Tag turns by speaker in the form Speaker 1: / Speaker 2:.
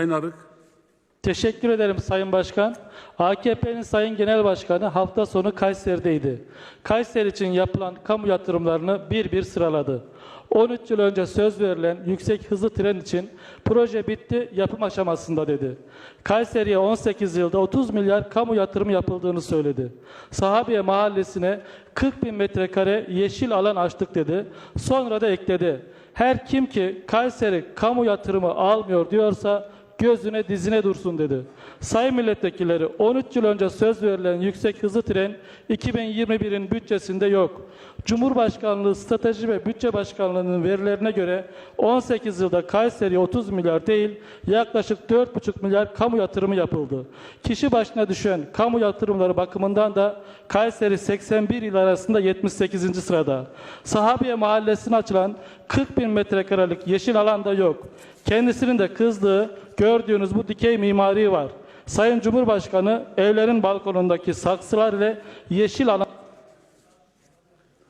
Speaker 1: Sayın Arık.
Speaker 2: Teşekkür ederim Sayın Başkan. AKP'nin Sayın Genel Başkanı hafta sonu Kayseri'deydi. Kayseri için yapılan kamu yatırımlarını bir bir sıraladı. 13 yıl önce söz verilen yüksek hızlı tren için proje bitti, yapım aşamasında dedi. Kayseri'ye 18 yılda 30 milyar kamu yatırımı yapıldığını söyledi. Sahabiye mahallesine 40 bin metrekare yeşil alan açtık dedi. Sonra da ekledi. Her kim ki Kayseri kamu yatırımı almıyor diyorsa gözüne dizine dursun dedi. Sayın milletvekilleri 13 yıl önce söz verilen yüksek hızlı tren 2021'in bütçesinde yok. Cumhurbaşkanlığı Strateji ve Bütçe Başkanlığı'nın verilerine göre 18 yılda Kayseri'ye 30 milyar değil yaklaşık 4,5 milyar kamu yatırımı yapıldı. Kişi başına düşen kamu yatırımları bakımından da Kayseri 81 il arasında 78. sırada. Sahabiye mahallesine açılan 40 bin metrekarelik yeşil alanda yok. Kendisinin de kızdığı gördüğünüz bu dikey mimari var. Sayın Cumhurbaşkanı evlerin balkonundaki saksılar ile yeşil alan